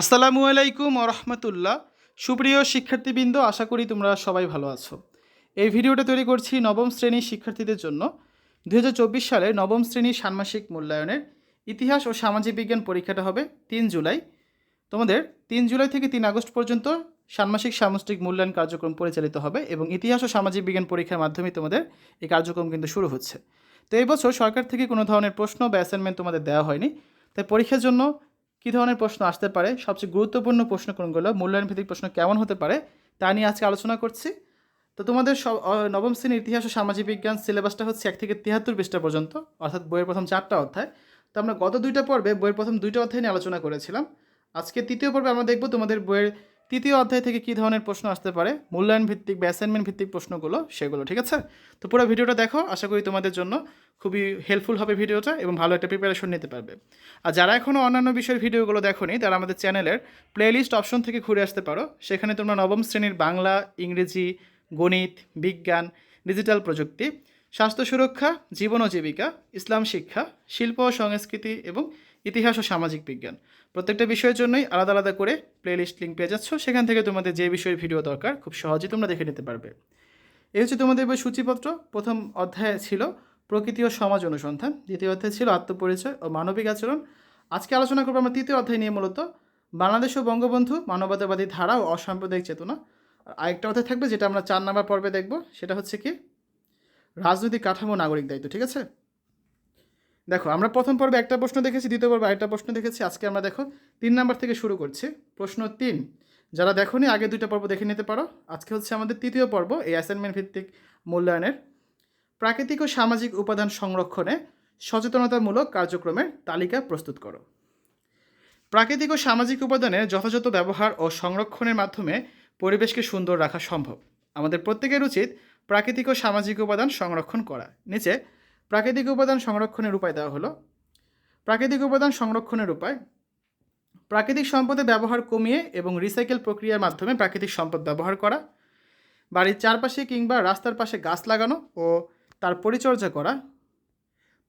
আসসালামু আলাইকুম রহমতুল্লাহ। সুপ্রিয় শিক্ষার্থীবৃন্দ, আশা করি তোমরা সবাই ভালো আছো। এই ভিডিওটা তৈরি করছি নবম শ্রেণির শিক্ষার্থীদের জন্য। দুহাজার চব্বিশ সালে নবম শ্রেণির ষান্মাসিক মূল্যায়নের ইতিহাস ও সামাজিক বিজ্ঞান পরীক্ষাটা হবে তিন জুলাই। তোমাদের তিন জুলাই থেকে তিন আগস্ট পর্যন্ত ষান্মাসিক সামষ্টিক মূল্যায়ন কার্যক্রম পরিচালিত হবে এবং ইতিহাস ও সামাজিক বিজ্ঞান পরীক্ষার মাধ্যমে তোমাদের এই কার্যক্রম কিন্তু শুরু হচ্ছে। তো এই বছর সরকার থেকে কোনো ধরনের প্রশ্ন বা অ্যাসাইনমেন্ট তোমাদের দেওয়া হয়নি। তাই পরীক্ষার জন্য কী ধরনের প্রশ্ন আসতে পারে, সবচেয়ে গুরুত্বপূর্ণ প্রশ্ন কোনগুলো মূল্যায়ন ভিত্তিক প্রশ্ন কেমন হতে পারে, তা নিয়ে আজকে আলোচনা করছি। তো তোমাদের সব নবম শ্রেণির ইতিহাস ও সামাজিক বিজ্ঞান সিলেবাসটা হচ্ছে এক থেকে তিয়াত্তর পৃষ্ঠা পর্যন্ত, অর্থাৎ বইয়ের প্রথম চারটা অধ্যায়। তো আমরা গত দুইটা পর্বে বইয়ের প্রথম দুইটা অধ্যায় নিয়ে আলোচনা করেছিলাম। আজকে তৃতীয় পর্বে আমরা দেখব তোমাদের বইয়ের তৃতীয় অধ্যায় থেকে কী ধরনের প্রশ্ন আসতে পারে? মূল্যায়ন ভিত্তিক বা অ্যাসাইনমেন্ট ভিত্তিক প্রশ্নগুলো, সেগুলো, ঠিক আছে? তো পুরো ভিডিওটা দেখো, আশা করি তোমাদের জন্য খুবই হেল্পফুল হবে ভিডিওটা এবং ভালো একটা প্রিপারেশন নিতে পারবে। আর যারা এখনও অন্যান্য বিষয়ের ভিডিওগুলো দেখোনি, তারা আমাদের চ্যানেলের প্লেলিস্ট অপশন থেকে ঘুরে আসতে পারো। সেখানে তোমরা নবম শ্রেণির বাংলা, ইংরেজি, গণিত, বিজ্ঞান ডিজিটাল প্রযুক্তি, স্বাস্থ্য সুরক্ষা, জীবন ও জীবিকা, ইসলাম শিক্ষা, শিল্প ও সংস্কৃতি এবং ইতিহাস ও সামাজিক বিজ্ঞান। প্রত্যেকটা বিষয়ের জন্যই আলাদা আলাদা করে প্লেলিস্ট লিঙ্ক পেয়ে যাচ্ছ। সেখান থেকে তোমাদের যে বিষয়ের ভিডিও দরকার, খুব সহজেই তোমরা দেখে নিতে পারবে। এই হচ্ছে তোমাদের বই সূচিপত্র। প্রথম অধ্যায়ে ছিল প্রকৃতি ও সমাজ অনুসন্ধান। দ্বিতীয় অধ্যায় ছিল আত্মপরিচয় ও মানবিক আচরণ। আজকে আলোচনা করব আমরা তৃতীয় অধ্যায় নিয়ে মূলত। বাংলাদেশ ও বঙ্গবন্ধু মানবতাবাদী ধারা ও অসাম্প্রদায়িক চেতনা। আর আরেকটা অধ্যায় থাকবে যেটা আমরা চার নাম্বার পর্বে দেখব। সেটা হচ্ছে কি? রাজনৈতিক কাঠামো নাগরিক দায়িত্ব, ঠিক আছে? দেখো, আমরা প্রথম পর্বে একটা প্রশ্ন দেখেছি, দ্বিতীয় পর্বে আরেকটা প্রশ্ন দেখেছি। আজকে আমরা দেখো, তিন নাম্বার থেকে শুরু করছি। প্রশ্ন তিন, যারা দেখো দেখোনি, আগে দুইটা পর্ব দেখে নিতে পারো। আজকে হচ্ছে আমাদের তৃতীয় পর্ব, এই অ্যাসাইনমেন্ট ভিত্তিক মূল্যায়নের। প্রাকৃতিক ও সামাজিক উপাদান সংরক্ষণে সচেতনতামূলক কার্যক্রমের তালিকা প্রস্তুত করো। প্রাকৃতিক ও সামাজিক উপাদানের যথাযথ ব্যবহার ও সংরক্ষণের মাধ্যমে পরিবেশকে সুন্দর রাখা সম্ভব। আমাদের প্রত্যেকের উচিত প্রাকৃতিক ও সামাজিক উপাদান সংরক্ষণ করা। নিচে প্রাকৃতিক উপাদান সংরক্ষণের উপায় দেওয়া হলো। প্রাকৃতিক উপাদান সংরক্ষণের উপায়, প্রাকৃতিক সম্পদের ব্যবহার কমিয়ে এবং রিসাইকেল প্রক্রিয়ার মাধ্যমে প্রাকৃতিক সম্পদ ব্যবহার করা, বাড়ির চারপাশে কিংবা রাস্তার পাশে গাছ লাগানো ও তার পরিচর্যা করা।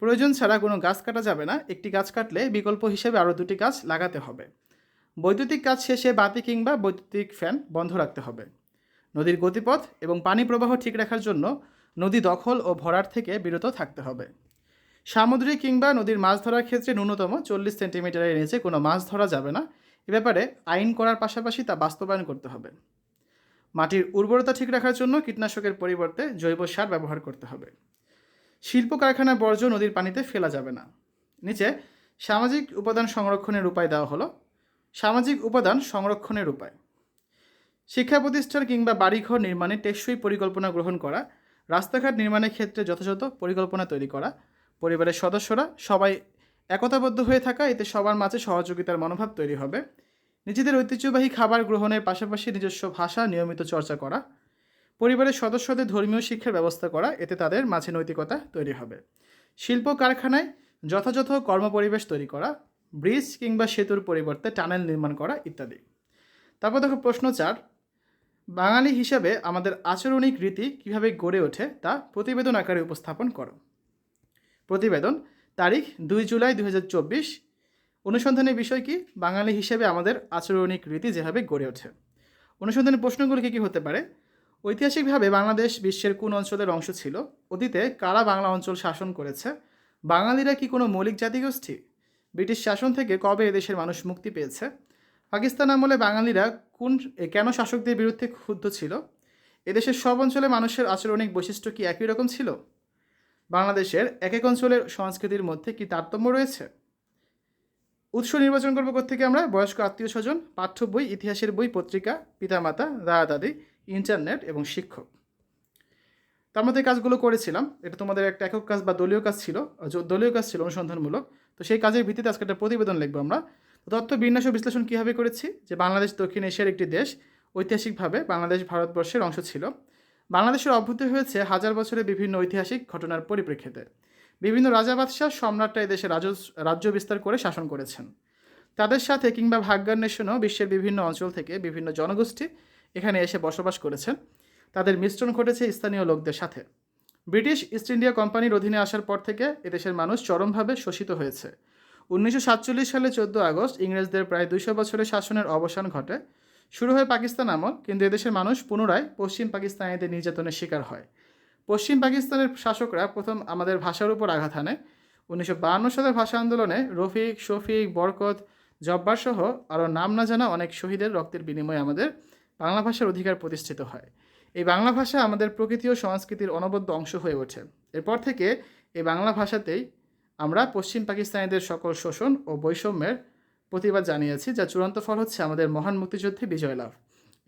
প্রয়োজন ছাড়া কোনো গাছ কাটা যাবে না, একটি গাছ কাটলে বিকল্প হিসেবে আরও দুটি গাছ লাগাতে হবে। বৈদ্যুতিক কাজ শেষে বাতি কিংবা বৈদ্যুতিক ফ্যান বন্ধ রাখতে হবে। নদীর গতিপথ এবং পানি প্রবাহ ঠিক রাখার জন্য নদী দখল ও ভরাট থেকে বিরত থাকতে হবে। সামুদ্রিক কিংবা নদীর মাছ ধরার ক্ষেত্রে ন্যূনতম চল্লিশ সেন্টিমিটারের নিচে কোনো মাছ ধরা যাবে না। এ ব্যাপারে আইন করার পাশাপাশি তা বাস্তবায়ন করতে হবে। মাটির উর্বরতা ঠিক রাখার জন্য কীটনাশকের পরিবর্তে জৈব সার ব্যবহার করতে হবে। শিল্প কারখানার বর্জ্য নদীর পানিতে ফেলা যাবে না। নিচে সামাজিক উপাদান সংরক্ষণের উপায় দেওয়া হলো। সামাজিক উপাদান সংরক্ষণের উপায়। শিক্ষা প্রতিষ্ঠান কিংবা বাড়িঘর নির্মাণে টেকসই পরিকল্পনা গ্রহণ করা রাস্তাঘাট নির্মাণের ক্ষেত্রে যথাযথ পরিকল্পনা তৈরি করা, পরিবারের সদস্যরা সবাই একতাবদ্ধ হয়ে থাকা, এতে সবার মাঝে সহযোগিতার মনোভাব তৈরি হবে। নিজেদের ঐতিহ্যবাহী খাবার গ্রহণের পাশাপাশি নিজস্ব ভাষা নিয়মিত চর্চা করা, পরিবারের সদস্যদের ধর্মীয় শিক্ষার ব্যবস্থা করা, এতে তাদের মাঝে নৈতিকতা তৈরি হবে। শিল্প কারখানায় যথাযথ কর্মপরিবেশ তৈরি করা, ব্রিজ কিংবা সেতুর পরিবর্তে টানেল নির্মাণ করা ইত্যাদি। তারপর দেখো প্রশ্ন চার বাঙালি হিসাবে আমাদের আচরণিক রীতি কীভাবে গড়ে ওঠে তা প্রতিবেদন আকারে উপস্থাপন করো। প্রতিবেদন, তারিখ, দুই জুলাই দু হাজার চব্বিশ। অনুসন্ধানের বিষয় কি? বাঙালি হিসেবে আমাদের আচরণিক রীতি যেভাবে গড়ে ওঠে। অনুসন্ধানের প্রশ্নগুলো কী কী হতে পারে? ঐতিহাসিকভাবে বাংলাদেশ বিশ্বের কোন অঞ্চলের অংশ ছিল? অতীতে কারা বাংলা অঞ্চল শাসন করেছে? বাঙালিরা কি কোনো মৌলিক জাতিগোষ্ঠী? ব্রিটিশ শাসন থেকে কবে এদেশের মানুষ মুক্তি পেয়েছে? পাকিস্তান আমলে বাঙালিরা কোন কেন শাসকদের বিরুদ্ধে ক্ষুব্ধ ছিল? এদেশের সব অঞ্চলে মানুষের আচরণিক বৈশিষ্ট্য কি একই রকম ছিল? বাংলাদেশের এক এক অঞ্চলের সংস্কৃতির মধ্যে কি তারতম্য রয়েছে? উৎস নির্বাচন করব থেকে আমরা? বয়স্ক আত্মীয় স্বজন, পাঠ্য বই, ইতিহাসের বই, পত্রিকা, পিতামাতা দাদা দাদি ইন্টারনেট এবং শিক্ষক। তার মধ্যে কাজগুলো করেছিলাম। এটা তোমাদের একটা একক কাজ বা দলীয় কাজ ছিল। দলীয় কাজ ছিল অনুসন্ধানমূলক, তো সেই কাজের ভিত্তিতে আজকে একটা প্রতিবেদন লিখব আমরা। তথ্য বিন্যাস ও বিশ্লেষণ কীভাবে করেছি? যে বাংলাদেশ দক্ষিণ এশিয়ার একটি দেশ, ঐতিহাসিকভাবে বাংলাদেশ ভারতবর্ষের অংশ ছিল। বাংলাদেশের অভ্যুদয় হয়েছে হাজার বছরের বিভিন্ন ঐতিহাসিক ঘটনার পরিপ্রেক্ষিতে। বিভিন্ন রাজা বাদশাহ এদেশে রাজ, রাজ্য বিস্তার করে শাসন করেছেন। তাদের সাথে কিংবা ভাগ্যান্বেষণও বিশ্বের বিভিন্ন অঞ্চল থেকে বিভিন্ন জনগোষ্ঠী এখানে এসে বসবাস করেছেন। তাদের মিশ্রণ ঘটেছে স্থানীয় লোকদের সাথে। ব্রিটিশ ইস্ট ইন্ডিয়া কোম্পানির অধীনে আসার পর থেকে এদেশের মানুষ চরমভাবে শোষিত হয়েছে। উনিশশো সাতচল্লিশ সালে চোদ্দ আগস্ট ইংরেজদের প্রায় দুইশো বছরের শাসনের অবসান ঘটে। শুরু হয় পাকিস্তান আমল, কিন্তু এদেশের মানুষ পুনরায় পশ্চিম পাকিস্তানিদের নির্যাতনের শিকার হয়। পশ্চিম পাকিস্তানের শাসকরা প্রথম আমাদের ভাষার উপর আঘাত হানে। উনিশশো বাহান্ন সালের ভাষা আন্দোলনে রফিক, শফিক, বরকত, জব্বার সহ আরও নাম না জানা অনেক শহীদের রক্তের বিনিময়ে আমাদের বাংলা ভাষার অধিকার প্রতিষ্ঠিত হয়। এই বাংলা ভাষা আমাদের প্রকৃতি ও সংস্কৃতির অনবদ্য অংশ হয়ে ওঠে। এরপর থেকে এই বাংলা ভাষাতেই আমরা পশ্চিম পাকিস্তানিদের সকল শোষণ ও বৈষম্যের প্রতিবাদ জানিয়েছি, যা চূড়ান্ত ফল হচ্ছে আমাদের মহান মুক্তিযুদ্ধে বিজয় লাভ।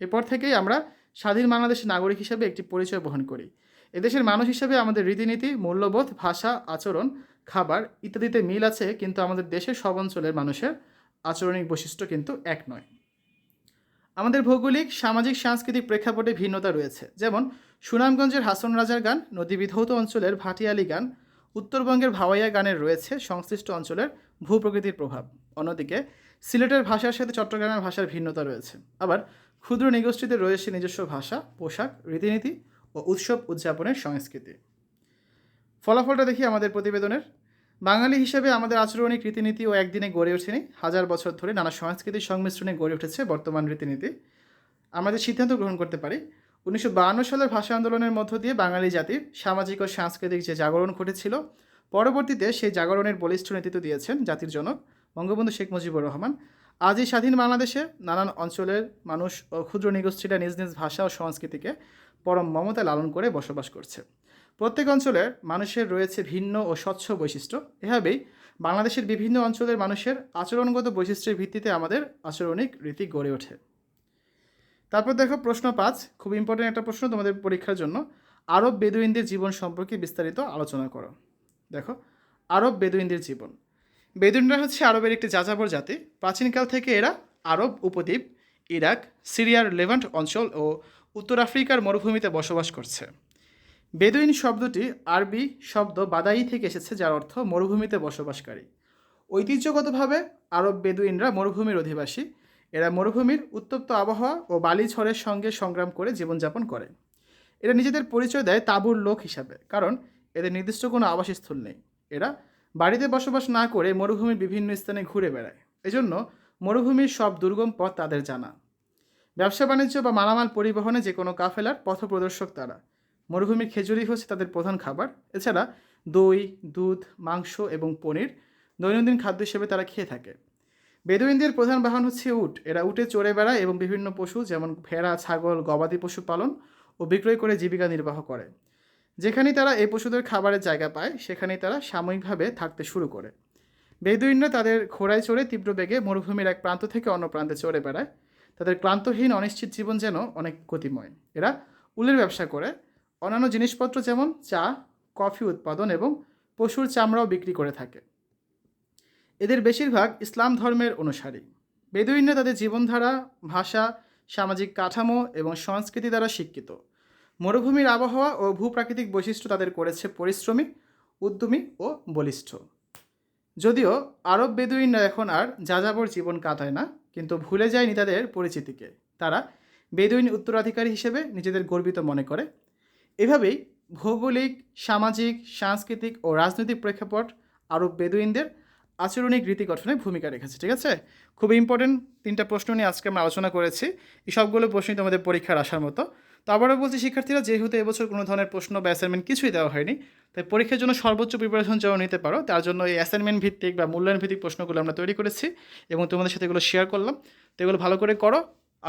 এরপর থেকেই আমরা স্বাধীন বাংলাদেশের নাগরিক হিসেবে একটি পরিচয় বহন করি। এদেশের মানুষ হিসেবে আমাদের রীতিনীতি, মূল্যবোধ, ভাষা, আচরণ, খাবার ইত্যাদিতে মিল আছে, কিন্তু আমাদের দেশের সব অঞ্চলের মানুষের আচরণিক বৈশিষ্ট্য কিন্তু এক নয়। আমাদের ভৌগোলিক, সামাজিক, সাংস্কৃতিক প্রেক্ষাপটে ভিন্নতা রয়েছে। যেমন সুনামগঞ্জের হাসন রাজার গান নদী বিধৌত অঞ্চলের ভাটিয়ালি গান উত্তরবঙ্গের ভাওয়াইয়া গানের রয়েছে সংশ্লিষ্ট অঞ্চলের ভূপ্রকৃতির প্রভাব। অন্যদিকে, সিলেটের ভাষার সাথে চট্টগ্রামের ভাষার ভিন্নতা রয়েছে। আবার ক্ষুদ্র নিগোষ্ঠীতে রয়েছে নিজস্ব ভাষা, পোশাক, রীতিনীতি ও উৎসব উদযাপনের সংস্কৃতি। ফলাফলটা দেখি আমাদের প্রতিবেদনের। বাঙালি হিসেবে আমাদের আচরণিক রীতিনীতি ও একদিনে গড়ে ওঠেনি, হাজার বছর ধরে নানা সংস্কৃতির সংমিশ্রণে গড়ে উঠেছে বর্তমান রীতিনীতি। আমাদের সিদ্ধান্ত গ্রহণ করতে পারি উনিশশো সালের ভাষা আন্দোলনের মধ্য দিয়ে বাঙালি জাতির সামাজিক ও সাংস্কৃতিক যে জাগরণ ঘটেছিল, পরবর্তীতে সেই জাগরণের বলিষ্ঠ নেতৃত্ব দিয়েছেন জাতির জনক বঙ্গবন্ধু শেখ মুজিবুর রহমান। আজ এই স্বাধীন বাংলাদেশে নানান অঞ্চলের মানুষ ও ক্ষুদ্র নিগোষ্ঠীরা নিজ নিজ ভাষা ও সংস্কৃতিকে পরম মমতা লালন করে বসবাস করছে। প্রত্যেক অঞ্চলের মানুষের রয়েছে ভিন্ন ও স্বচ্ছ বৈশিষ্ট্য। এভাবেই বাংলাদেশের বিভিন্ন অঞ্চলের মানুষের আচরণগত বৈশিষ্ট্যের ভিত্তিতে আমাদের আচরণিক রীতি গড়ে ওঠে। তারপর দেখো প্রশ্ন পাঁচ, খুব ইম্পর্টেন্ট একটা প্রশ্ন তোমাদের পরীক্ষার জন্য। আরব বেদুইনদের জীবন সম্পর্কে বিস্তারিত আলোচনা করো। দেখো, আরব বেদুইনদের জীবন। বেদুইনরা হচ্ছে আরবের একটি যাযাবর জাতি। প্রাচীনকাল থেকে এরা আরব উপদ্বীপ, ইরাক, সিরিয়ার লেভান্ট অঞ্চল ও উত্তর আফ্রিকার মরুভূমিতে বসবাস করছে। বেদুইন শব্দটি আরবি শব্দ বাদাই থেকে এসেছে, যার অর্থ মরুভূমিতে বসবাসকারী। ঐতিহ্যগতভাবে আরব বেদুইনরা মরুভূমির অধিবাসী। এরা মরুভূমির উত্তপ্ত আবহাওয়া ও বালি ঝড়ের সঙ্গে সংগ্রাম করে জীবনযাপন করে। এরা নিজেদের পরিচয় দেয় তাঁবুর লোক হিসাবে, কারণ এদের নির্দিষ্ট কোনো আবাসস্থল নেই। এরা বাড়িতে বসবাস না করে মরুভূমির বিভিন্ন স্থানে ঘুরে বেড়ায়। এজন্য মরুভূমির সব দুর্গম পথ তাদের জানা। ব্যবসা বাণিজ্য বা মালামাল পরিবহনে যে কোনো কাফেলার পথপ্রদর্শক তারা। মরুভূমির খেজুরি হচ্ছে তাদের প্রধান খাবার। এছাড়া দই, দুধ, মাংস এবং পনির দৈনন্দিন খাদ্য হিসেবে তারা খেয়ে থাকে। বেদুইনদের প্রধান বাহন হচ্ছে উট। এরা উটে চড়ে বেড়ায় এবং বিভিন্ন পশু, যেমন ভেড়া, ছাগল, গবাদি পশু পালন ও বিক্রয় করে জীবিকা নির্বাহ করে। যেখানেই তারা এই পশুদের খাবারের জায়গা পায়, সেখানেই তারা সাময়িকভাবে থাকতে শুরু করে। বেদুইনরা তাদের ঘোড়ায় চড়ে তীব্র বেগে মরুভূমির এক প্রান্ত থেকে অন্য প্রান্তে চড়ে বেড়ায়। তাদের ক্লান্তহীন, অনিশ্চিত জীবন যেন অনেক গতিময়। এরা উলের ব্যবসা করে। অন্যান্য জিনিসপত্র যেমন চা, কফি উৎপাদন এবং পশুর চামড়াও বিক্রি করে থাকে। এদের বেশিরভাগ ইসলাম ধর্মের অনুসারী। বেদুইনরা তাদের জীবনধারা, ভাষা, সামাজিক কাঠামো এবং সংস্কৃতি দ্বারা শিক্ষিত। মরুভূমির আবহাওয়া ও ভূপ্রাকৃতিক বৈশিষ্ট্য তাদের করেছে পরিশ্রমী, উদ্যমী ও বলিষ্ঠ। যদিও আরব বেদুইনরা এখন আর যাযাবর জীবন কাটায় না, কিন্তু ভুলে যায়নি তাদের পরিচিতিকে। তারা বেদুইন উত্তরাধিকারী হিসেবে নিজেদের গর্বিত মনে করে। এভাবেই ভৌগোলিক, সামাজিক, সাংস্কৃতিক ও রাজনৈতিক প্রেক্ষাপট আরব বেদুইনদের আচরণিক রীতি গঠনে ভূমিকা রেখেছে, ঠিক আছে? খুব ইম্পর্টেন্ট তিনটা প্রশ্ন নিয়ে আজকে আমরা আলোচনা করেছি। এই সবগুলো প্রশ্নই তোমাদের পরীক্ষার আসার মতো। তো আবারও বলছি, শিক্ষার্থীরা, যেহেতু এবছর কোনো ধরনের প্রশ্ন বা অ্যাসাইনমেন্ট কিছুই দেওয়া হয়নি, তাই পরীক্ষার জন্য সর্বোচ্চ প্রিপারেশন যেন নিতে পারো, তার জন্য এই অ্যাসাইনমেন্ট ভিত্তিক বা মূল্যায়ন ভিত্তিক প্রশ্নগুলো আমরা তৈরি করেছি এবং তোমাদের সাথে এগুলো শেয়ার করলাম। তো এগুলো ভালো করে করো।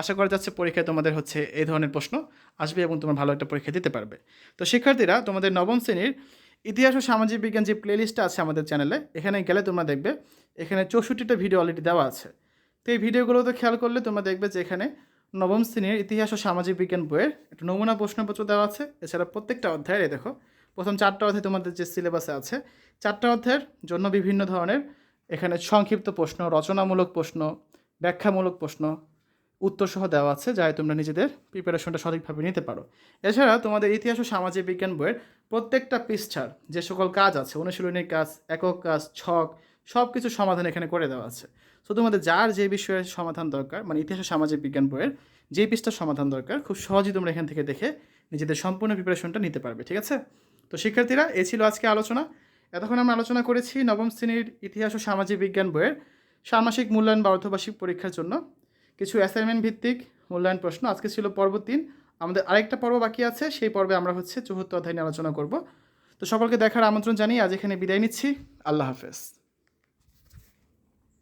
আশা করা যাচ্ছে পরীক্ষায় তোমাদের হচ্ছে এই ধরনের প্রশ্ন আসবে এবং তোমরা ভালো একটা পরীক্ষা দিতে পারবে। তো শিক্ষার্থীরা, তোমাদের নবম শ্রেণির ইতিহাস ও সামাজিক বিজ্ঞান যে প্লেলিস্টটা আছে আমাদের চ্যানেলে এখানে গেলে তোমরা দেখবে, এখানে চৌষট্টিটা ভিডিও অলরেডি দেওয়া আছে। তো এই ভিডিওগুলোতে খেয়াল করলে তোমরা দেখবে যে এখানে নবম শ্রেণির ইতিহাস ও সামাজিক বিজ্ঞান বইয়ের একটা নমুনা প্রশ্নপত্র দেওয়া আছে। এছাড়া প্রত্যেকটা অধ্যায়ের দেখো, প্রথম চারটা অধ্যায় তোমাদের যে সিলেবাসে আছে, চারটা অধ্যায়ের জন্য বিভিন্ন ধরনের এখানে সংক্ষিপ্ত প্রশ্ন, রচনামূলক প্রশ্ন, ব্যাখ্যামূলক প্রশ্ন উত্তরসহ দেওয়া আছে যাতে তোমরা নিজেদের প্রিপারেশনটা সঠিকভাবে নিতে পারো। এছাড়া তোমাদের ইতিহাস ও সামাজিক বিজ্ঞান বইয়ের প্রত্যেকটা পৃষ্ঠার যে সকল কাজ আছে, অনুশীলনীর কাজ, একক কাজ, ছক সব কিছু সমাধান এখানে করে দেওয়া আছে। তো তোমাদের যার যে বিষয়ের সমাধান দরকার মানে ইতিহাস ও সামাজিক বিজ্ঞান বইয়ের যে পৃষ্ঠার সমাধান দরকার, খুব সহজেই তোমরা এখান থেকে দেখে নিজেদের সম্পূর্ণ প্রিপারেশনটা নিতে পারবে, ঠিক আছে? তো শিক্ষার্থীরা, এ ছিল আজকে আলোচনা। এতক্ষণ আমরা আলোচনা করেছি নবম শ্রেণির ইতিহাস ও সামাজিক বিজ্ঞান বইয়ের ষান্মাসিক মূল্যায়ন বা অর্ধবার্ষিক পরীক্ষার জন্য। কিছু অ্যাসাইনমেন্ট ভিত্তিক মূল্যায়ন প্রশ্ন। আজকে ছিল পর্ব তিন। আমাদের আরেকটা পর্ব বাকি আছে। সেই পর্বে আমরা হচ্ছে চতুর্থ অধ্যায় নিয়ে আলোচনা করব। তো সকলকে দেখার আমন্ত্রণ জানিয়ে আজ এখানে বিদায় নিচ্ছি। আল্লাহ হাফেজ।